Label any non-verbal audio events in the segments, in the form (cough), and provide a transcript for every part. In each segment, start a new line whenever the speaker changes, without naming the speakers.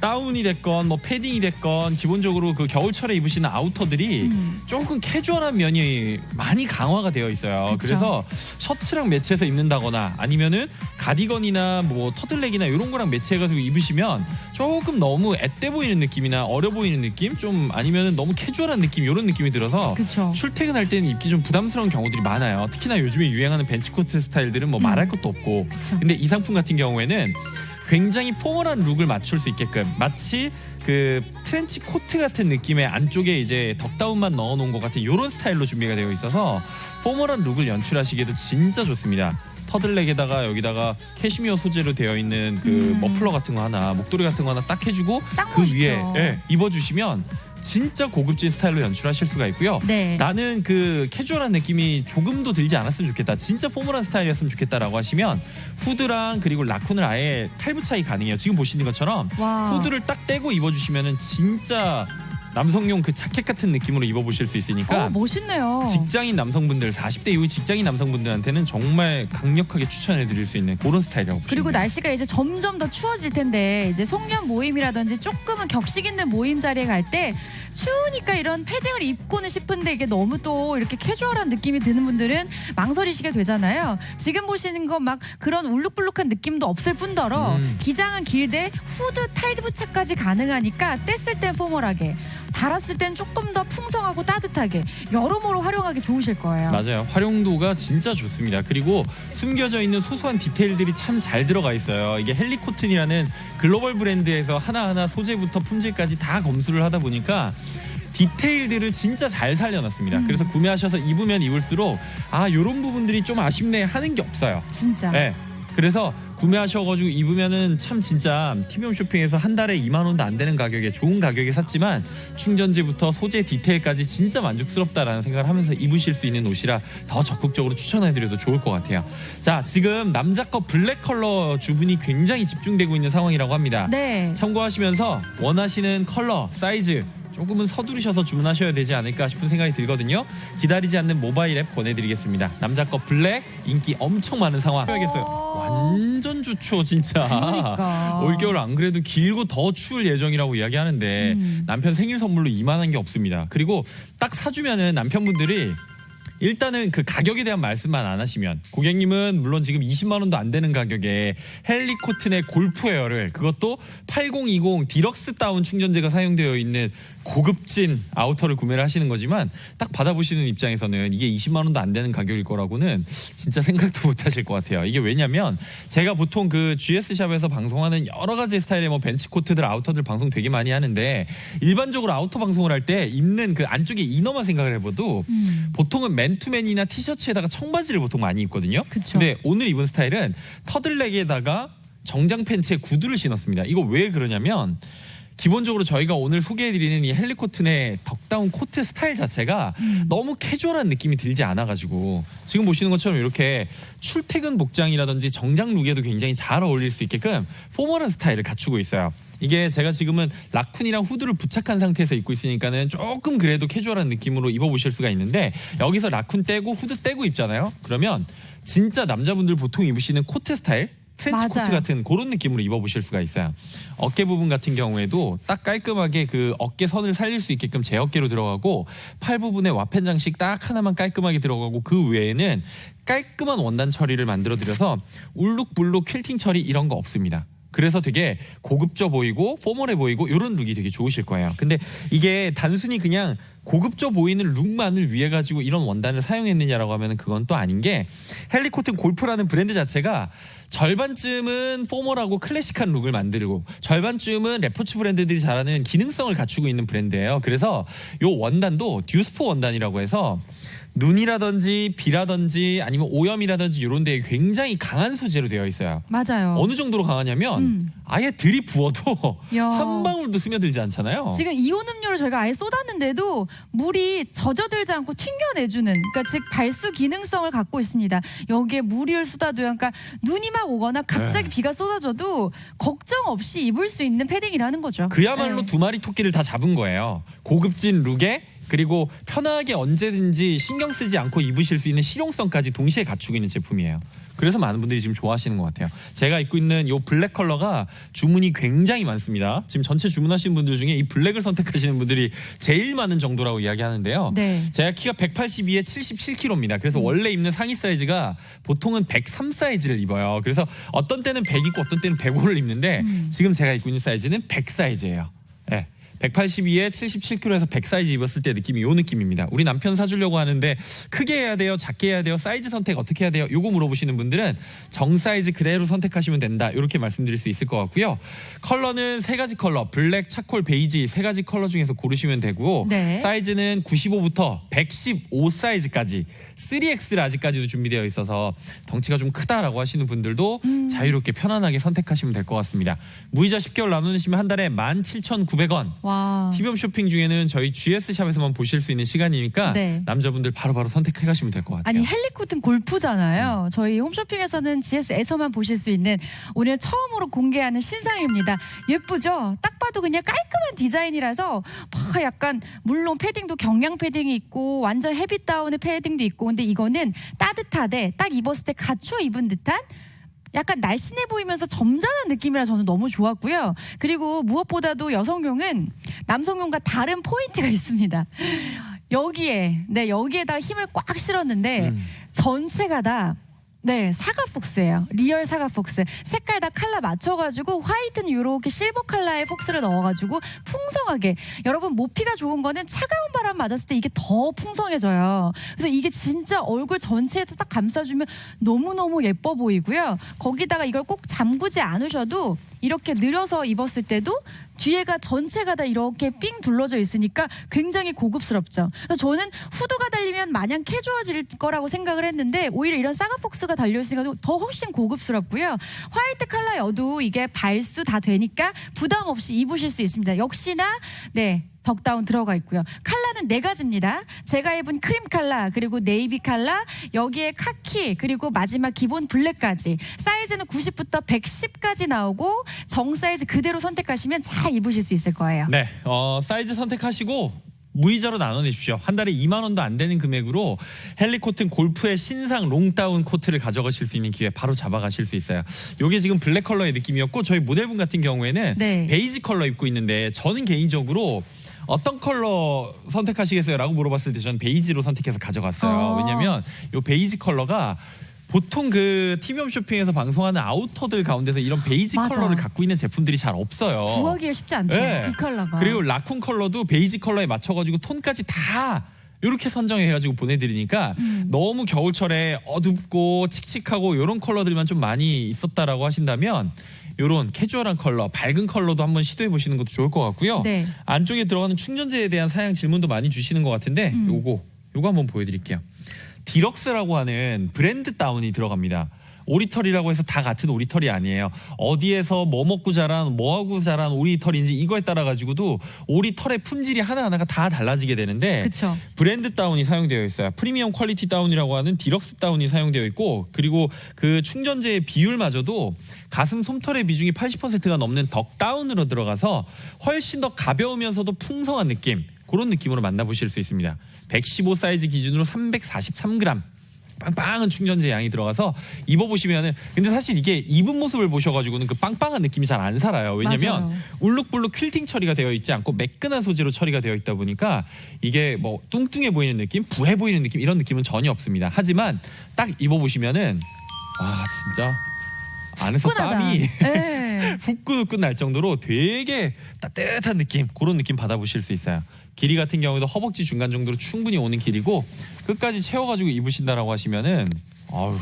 다운이 됐건 뭐 패딩이 됐건 기본적으로 그 겨울철에 입으시는 아우터들이
음.
조금 캐주얼한 면이 많이 강화가 되어 있어요.
그쵸.
그래서 셔츠랑 매치해서 입는다거나 아니면은 가디건이나 뭐 터틀넥이나 이런 거랑 매치해가지고 입으시면 조금 너무 앳돼 보이는 느낌이나 어려 보이는 느낌 좀 아니면은 너무 캐주얼한 느낌 이런 느낌이 들어서
그쵸.
출퇴근할 때는 입기 좀 부담스러운 경우들이 많아요. 특히나 요즘에 유행하는 벤치코트 스타일들은 뭐 말할 것도 없고.
음. 그쵸.
근데 이 상품 같은 경우에는 굉장히 포멀한 룩을 맞출 수 있게끔 마치 그 트렌치 코트 같은 느낌의 안쪽에 이제 덕다운만 넣어놓은 것 같은 이런 스타일로 준비가 되어 있어서 포멀한 룩을 연출하시기에도 진짜 좋습니다. 터들넥에다가 여기다가 캐시미어 소재로 되어 있는 그
음.
머플러 같은 거 하나 목도리 같은 거 하나 딱 해주고
딱
그
멋있죠.
위에 예, 입어주시면 진짜 고급진 스타일로 연출하실 수가 있고요.
네.
나는 그 캐주얼한 느낌이 조금도 들지 않았으면 좋겠다. 진짜 포멀한 스타일이었으면 좋겠다라고 하시면 후드랑 그리고 라쿤을 아예 탈부착이 가능해요. 지금 보시는 것처럼
와.
후드를 딱 떼고 입어주시면은 진짜 남성용 그 자켓 같은 느낌으로 입어보실 수 있으니까
어, 멋있네요.
직장인 남성분들 40대 이후 직장인 남성분들한테는 정말 강력하게 추천해드릴 수 있는 그런 스타일이라고 보시면
그리고
돼요.
날씨가 이제 점점 더 추워질 텐데 이제 송년 모임이라든지 조금은 격식 있는 모임 자리에 갈 때 추우니까 이런 패딩을 입고는 싶은데 이게 너무 또 이렇게 캐주얼한 느낌이 드는 분들은 망설이시게 되잖아요. 지금 보시는 건 막 그런 울룩불룩한 느낌도 없을 뿐더러
음.
기장은 길되 후드 타이드 부착까지 가능하니까 뗐을 땐 포멀하게 달았을 땐 조금 더 풍성하고 따뜻하게 여러모로 활용하기 좋으실 거예요.
맞아요. 활용도가 진짜 좋습니다. 그리고 숨겨져 있는 소소한 디테일들이 참 잘 들어가 있어요. 이게 헬리코튼이라는 글로벌 브랜드에서 하나하나 소재부터 품질까지 다 검수를 하다 보니까 디테일들을 진짜 잘 살려놨습니다.
음.
그래서 구매하셔서 입으면 입을수록 아 요런 부분들이 좀 아쉽네 하는 게 없어요.
진짜.
네. 그래서 구매하셔가지고 입으면은 참 진짜 티비움 쇼핑에서 한 달에 2만 원도 안 되는 가격에 좋은 가격에 샀지만 충전지부터 소재 디테일까지 진짜 만족스럽다라는 생각을 하면서 입으실 수 있는 옷이라 더 적극적으로 추천해드려도 좋을 것 같아요. 자 지금 남자 거 블랙 컬러 주문이 굉장히 집중되고 있는 상황이라고 합니다.
네.
참고하시면서 원하시는 컬러, 사이즈 조금은 서두르셔서 주문하셔야 되지 않을까 싶은 생각이 들거든요. 기다리지 않는 모바일 앱 보내드리겠습니다. 남자 거 블랙 인기 엄청 많은 상황. 해야겠어요. 완전 좋죠, 진짜.
그러니까. (laughs)
올겨울 안 그래도 길고 더 추울 예정이라고 이야기하는데
음.
남편 생일 선물로 이만한 게 없습니다. 그리고 딱 사주면은 남편분들이 일단은 그 가격에 대한 말씀만 안 하시면 고객님은 물론 지금 20만 원도 안 되는 가격에 헬리코튼의 골프웨어를 그것도 8020 디럭스 다운 충전재가 사용되어 있는 고급진 아우터를 구매를 하시는 거지만 딱 받아보시는 입장에서는 이게 20만 원도 안 되는 가격일 거라고는 진짜 생각도 못 하실 것 같아요. 이게 왜냐면 제가 보통 그 GS 샵에서 방송하는 여러 가지 스타일의 뭐 벤치 코트들 아우터들 방송 되게 많이 하는데 일반적으로 아우터 방송을 할 때 입는 그 안쪽에 이너만 생각을 해봐도
음.
보통은 맨투맨이나 티셔츠에다가 청바지를 보통 많이 입거든요.
그쵸.
근데 오늘 입은 스타일은 터들넥에다가 정장 팬츠에 구두를 신었습니다. 이거 왜 그러냐면 기본적으로 저희가 오늘 소개해드리는 이 헬리코튼의 덕다운 코트 스타일 자체가 너무 캐주얼한 느낌이 들지 않아가지고 지금 보시는 것처럼 이렇게 출퇴근 복장이라든지 정장 룩에도 굉장히 잘 어울릴 수 있게끔 포멀한 스타일을 갖추고 있어요. 이게 제가 지금은 라쿤이랑 후드를 부착한 상태에서 입고 있으니까는 조금 그래도 캐주얼한 느낌으로 입어보실 수가 있는데 여기서 라쿤 떼고 후드 떼고 입잖아요. 그러면 진짜 남자분들 보통 입으시는 코트 스타일 트렌치 코트
맞아요.
같은 그런 느낌으로 입어보실 수가 있어요. 어깨 부분 같은 경우에도 딱 깔끔하게 그 어깨 선을 살릴 수 있게끔 제 어깨로 들어가고 팔 부분에 와펜 장식 딱 하나만 깔끔하게 들어가고 그 외에는 깔끔한 원단 처리를 만들어 드려서 울룩불룩 퀼팅 처리 이런 거 없습니다. 그래서 되게 고급져 보이고 포멀해 보이고 이런 룩이 되게 좋으실 거예요. 근데 이게 단순히 그냥 고급져 보이는 룩만을 위해 가지고 이런 원단을 사용했느냐라고 하면 그건 또 아닌 게 헬리코튼 골프라는 브랜드 자체가 절반쯤은 포멀하고 클래식한 룩을 만들고 절반쯤은 레포츠 브랜드들이 잘하는 기능성을 갖추고 있는 브랜드예요. 그래서 요 원단도 듀스포 원단이라고 해서 눈이라든지 비라든지 아니면 오염이라든지 이런 데에 굉장히 강한 소재로 되어 있어요.
맞아요.
어느 정도로 강하냐면
음.
아예 들이부어도
야. (laughs)
한 방울도 스며들지 않잖아요.
지금 이온 음료를 저희가 아예 쏟았는데도 물이 젖어들지 않고 튕겨내주는 그러니까 즉 발수 기능성을 갖고 있습니다. 여기에 물을 쏟아도요. 그러니까 눈이 막 오거나 갑자기
네.
비가 쏟아져도 걱정 없이 입을 수 있는 패딩이라는 거죠.
그야말로
네.
두 마리 토끼를 다 잡은 거예요. 고급진 룩에 그리고 편하게 언제든지 신경 쓰지 않고 입으실 수 있는 실용성까지 동시에 갖추고 있는 제품이에요. 그래서 많은 분들이 지금 좋아하시는 것 같아요. 제가 입고 있는 이 블랙 컬러가 주문이 굉장히 많습니다. 지금 전체 주문하시는 분들 중에 이 블랙을 선택하시는 분들이 제일 많은 정도라고 이야기하는데요.
네.
제가 키가 182에 77kg입니다. 그래서 원래 입는 상의 사이즈가 보통은 103 사이즈를 입어요. 그래서 어떤 때는 100 입고 어떤 때는 105를 입는데 지금 제가 입고 있는 사이즈는 100 사이즈예요. 예. 182에 77kg에서 100 사이즈 입었을 때 느낌이 요 느낌입니다. 우리 남편 사주려고 하는데 크게 해야 돼요, 작게 해야 돼요, 사이즈 선택 어떻게 해야 돼요? 요거 물어보시는 분들은 정 사이즈 그대로 선택하시면 된다. 이렇게 말씀드릴 수 있을 것 같고요. 컬러는 세 가지 컬러, 블랙, 차콜, 베이지 세 가지 컬러 중에서 고르시면 되고
네.
사이즈는 95부터 115 사이즈까지 3X 라지까지도 준비되어 있어서 덩치가 좀 크다라고 하시는 분들도 자유롭게 편안하게 선택하시면 될 것 같습니다. 무이자 10개월 나누시면 한 달에 17,900원.
와.
티비엄 쇼핑 중에는 저희 GS 샵에서만 보실 수 있는 시간이니까
네.
남자분들 바로바로 선택해 가시면 될 것 같아요.
아니 헬리코튼 골프잖아요. 저희 홈쇼핑에서는 GS에서만 보실 수 있는 오늘 처음으로 공개하는 신상입니다. 예쁘죠? 딱 봐도 그냥 깔끔한 디자인이라서 막 약간 물론 패딩도 경량 패딩이 있고 완전 헤비 다운의 패딩도 있고 근데 이거는 따뜻하대 딱 입었을 때 갖춰 입은 듯한 약간 날씬해 보이면서 점잖은 느낌이라 저는 너무 좋았고요. 그리고 무엇보다도 여성용은 남성용과 다른 포인트가 (laughs) 있습니다. 여기에 네 여기에다 힘을 꽉 실었는데
음.
전체가 다 네, 사과 폭스예요. 리얼 사과 폭스. 색깔 다 칼라 맞춰가지고 화이트는 이렇게 실버 칼라의 폭스를 넣어가지고 풍성하게. 여러분 모피가 좋은 거는 차가운 바람 맞았을 때 이게 더 풍성해져요. 그래서 이게 진짜 얼굴 전체에서 딱 감싸주면 너무 너무 예뻐 보이고요. 거기다가 이걸 꼭 잠그지 않으셔도 이렇게 늘어서 입었을 때도 뒤에가 전체가 다 이렇게 삥 둘러져 있으니까 굉장히 고급스럽죠. 그래서 저는 후드가 달리면 마냥 캐주얼질 거라고 생각을 했는데 오히려 이런 사가폭스가 달려 있으니까 더 훨씬 고급스럽고요. 화이트 컬러여도 이게 발수 다 되니까 부담 없이 입으실 수 있습니다. 역시나 네. 덕다운 들어가 있고요. 컬러는 네 가지입니다. 제가 입은 크림 컬러 그리고 네이비 컬러 여기에 카키 그리고 마지막 기본 블랙까지 사이즈는 90부터 110까지 나오고 정 사이즈 그대로 선택하시면 잘 입으실 수 있을 거예요.
네, 어, 사이즈 선택하시고 무이자로 나눠내십시오. 한 달에 2만 원도 안 되는 금액으로 헬리코튼 골프의 신상 롱다운 코트를 가져가실 수 있는 기회 바로 잡아가실 수 있어요. 이게 지금 블랙 컬러의 느낌이었고 저희 모델분 같은 경우에는
네.
베이지 컬러 입고 있는데 저는 개인적으로 어떤 컬러 선택하시겠어요?라고 물어봤을 때 저는 베이지로 선택해서 가져갔어요.
아.
왜냐면 이 베이지 컬러가 보통 그 TV홈 쇼핑에서 방송하는 아우터들 가운데서 이런 베이지
맞아.
컬러를 갖고 있는 제품들이 잘 없어요.
구하기가 쉽지 않죠.
네.
이 컬러가.
그리고 라쿤 컬러도 베이지 컬러에 맞춰가지고 톤까지 다 이렇게 선정해가지고 보내드리니까
음.
너무 겨울철에 어둡고 칙칙하고 이런 컬러들만 좀 많이 있었다라고 하신다면 이런 캐주얼한 컬러, 밝은 컬러도 한번 시도해 보시는 것도 좋을 것 같고요.
네.
안쪽에 들어가는 충전재에 대한 사양 질문도 많이 주시는 것 같은데
음.
요거 요거 한번 보여드릴게요. 디럭스라고 하는 브랜드 다운이 들어갑니다. 오리털이라고 해서 다 같은 오리털이 아니에요. 어디에서 뭐 먹고 자란 뭐 하고 자란 오리털인지 이거에 따라 가지고도 오리털의 품질이 하나하나가 다 달라지게 되는데
그쵸.
브랜드 다운이 사용되어 있어요. 프리미엄 퀄리티 다운이라고 하는 디럭스 다운이 사용되어 있고 그리고 그 충전재의 비율마저도 가슴 솜털의 비중이 80%가 넘는 덕 다운으로 들어가서 훨씬 더 가벼우면서도 풍성한 느낌 그런 느낌으로 만나보실 수 있습니다. 115 사이즈 기준으로 343g 빵빵한 충전재 양이 들어가서 입어보시면은 근데 사실 이게 입은 모습을 보셔가지고는 그 빵빵한 느낌이 잘 안 살아요. 왜냐면
맞아요.
울룩불룩 퀼팅 처리가 되어 있지 않고 매끈한 소재로 처리가 되어 있다 보니까 이게 뭐 뚱뚱해 보이는 느낌, 부해 보이는 느낌 이런 느낌은 전혀 없습니다. 하지만 딱 입어보시면은 와 진짜 안에서
후끈하다.
땀이 (laughs)
네.
후끈후끈 날 정도로 되게 따뜻한 느낌 그런 느낌 받아보실 수 있어요. 길이 같은 경우도 허벅지 중간 정도로 충분히 오는 길이고 끝까지 채워가지고 입으신다라고 하시면은 아유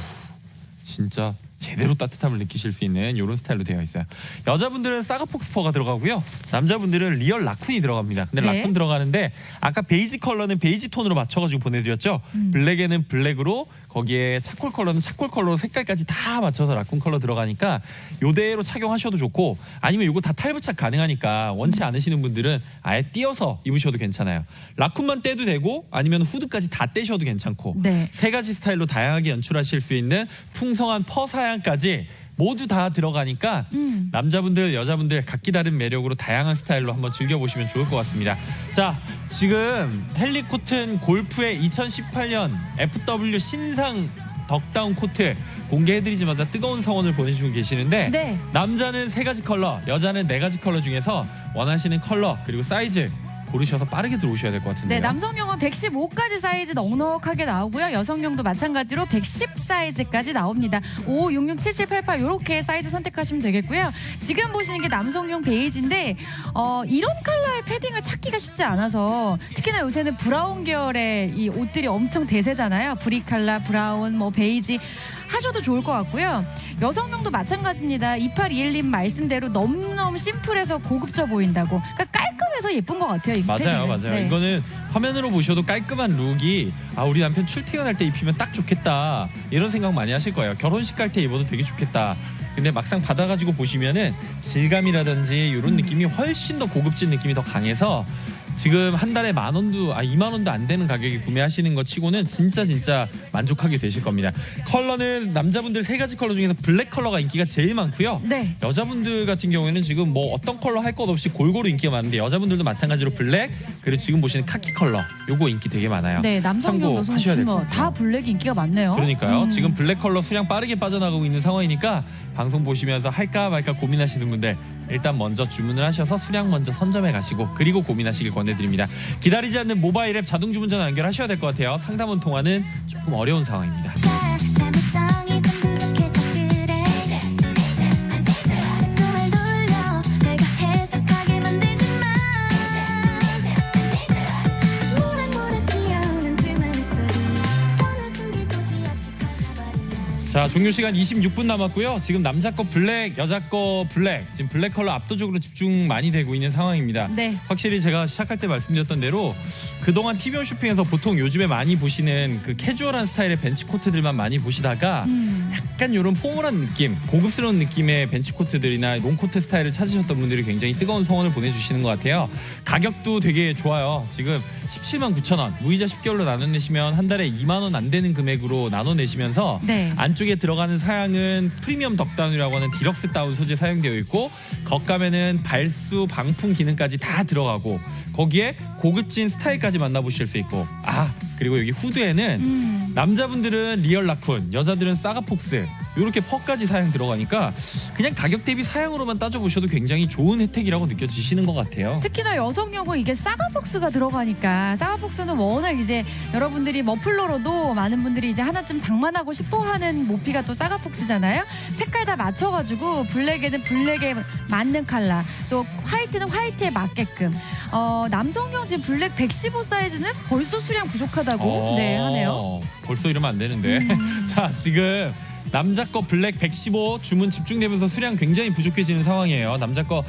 진짜 제대로 따뜻함을 느끼실 수 있는 이런 스타일로 되어 있어요. 여자분들은 사가폭스퍼가 들어가고요. 남자분들은 리얼 라쿤이 들어갑니다. 근데
네.
라쿤 들어가는데 아까 베이지 컬러는 베이지 톤으로 맞춰가지고 보내드렸죠.
음.
블랙에는 블랙으로 거기에 차콜 컬러는 차콜 컬러로 색깔까지 다 맞춰서 라쿤 컬러 들어가니까 요대로 착용하셔도 좋고 아니면 요거 다 탈부착 가능하니까 원치
음.
않으시는 분들은 아예 띄어서 입으셔도 괜찮아요. 라쿤만 떼도 되고 아니면 후드까지 다 떼셔도 괜찮고
네.
세 가지 스타일로 다양하게 연출하실 수 있는 풍성한 퍼 사양까지 모두 다 들어가니까
음.
남자분들 여자분들 각기 다른 매력으로 다양한 스타일로 한번 즐겨보시면 좋을 것 같습니다. 자 지금 헬리코튼 골프의 2018년 FW 신상 덕다운 코트 공개해드리자마자 뜨거운 성원을 보내주고 계시는데
네.
남자는 세 가지 컬러, 여자는 네 가지 컬러 중에서 원하시는 컬러 그리고 사이즈 고르셔서 빠르게 들어오셔야 될 것 같은데요.
네, 남성용은 115까지 사이즈 넉넉하게 나오고요. 여성용도 마찬가지로 110 사이즈까지 나옵니다. 5, 6, 6, 7, 7, 8, 8 이렇게 사이즈 선택하시면 되겠고요. 지금 보시는 게 남성용 베이지인데 어, 이런 컬러의 패딩을 찾기가 쉽지 않아서 특히나 요새는 브라운 계열의 이 옷들이 엄청 대세잖아요. 브릭 컬러, 브라운, 뭐 베이지 하셔도 좋을 것 같고요. 여성용도 마찬가지입니다. 2821님 말씀대로 너무너무 심플해서 고급져 보인다고. 그러니까 깔끔해서 예쁜 것 같아요. 이
맞아요,
패딩은.
맞아요.
네.
이거는 화면으로 보셔도 깔끔한 룩이 아 우리 남편 출퇴근할 때 입히면 딱 좋겠다 이런 생각 많이 하실 거예요. 결혼식 갈 때 입어도 되게 좋겠다. 근데 막상 받아가지고 보시면은 질감이라든지 이런 느낌이 훨씬 더 고급진 느낌이 더 강해서 지금 한 달에 만 원도 아 2만 원도 안 되는 가격에 구매하시는 것 치고는 진짜 진짜 만족하게 되실 겁니다. 컬러는 남자분들 세 가지 컬러 중에서 블랙 컬러가 인기가 제일 많고요.
네.
여자분들 같은 경우에는 지금 뭐 어떤 컬러 할 것 없이 골고루 인기가 많은데 여자분들도 마찬가지로 블랙 그리고 지금 보시는 카키 컬러 요거 인기 되게 많아요.
네, 남성용 여성
참고하셔야 될것
주머
같아요.
다 블랙 인기가 많네요.
그러니까요.
음.
지금 블랙 컬러 수량 빠르게 빠져나가고 있는 상황이니까 방송 보시면서 할까 말까 고민하시는 분들 일단 먼저 주문을 하셔서 수량 먼저 선점해 가시고 그리고 고민하시길 권해드립니다. 기다리지 않는 모바일 앱 자동 주문 전화 연결하셔야 될 것 같아요. 상담원 통화는 조금 어려운 상황입니다. 자 종료 시간 26분 남았고요. 지금 남자 거 블랙, 여자 거 블랙. 지금 블랙 컬러 압도적으로 집중 많이 되고 있는 상황입니다.
네.
확실히 제가 시작할 때 말씀드렸던 대로 그동안 TV온 쇼핑에서 보통 요즘에 많이 보시는 그 캐주얼한 스타일의 벤치 코트들만 많이 보시다가
음.
약간 이런 포멀한 느낌, 고급스러운 느낌의 벤치 코트들이나 롱 코트 스타일을 찾으셨던 분들이 굉장히 뜨거운 성원을 보내주시는 것 같아요. 가격도 되게 좋아요. 지금 17만 9천 원, 무이자 10개월로 나눠내시면 한 달에 2만 원 안 되는 금액으로 나눠내시면서
네.
안쪽 에 들어가는 사양은 프리미엄 덕다운이라고 하는 디럭스 다운 소재 사용되어 있고 겉감에는 발수 방풍 기능까지 다 들어가고 거기에 고급진 스타일까지 만나보실 수 있고 아 그리고 여기 후드에는
음.
남자분들은 리얼 라쿤 여자들은 사가폭스 이렇게 펄까지 사양 들어가니까 그냥 가격 대비 사양으로만 따져보셔도 굉장히 좋은 혜택이라고 느껴지시는 것 같아요
특히나 여성용은 이게 사가폭스가 들어가니까 사가폭스는 워낙 이제 여러분들이 머플러로도 많은 분들이 이제 하나쯤 장만하고 싶어하는 모피가 또 사가폭스잖아요. 색깔 다 맞춰가지고 블랙에는 블랙에 맞는 컬러, 또 화이트는 화이트에 맞게끔. 어, 남성용 지금 블랙 115 사이즈는 벌써 수량 부족하다고
어,
네 하네요.
벌써 이러면 안 되는데.
음. (laughs)
자, 지금 남자 거 블랙 115 주문 집중되면서 수량 굉장히 부족해지는 상황이에요. 남자 거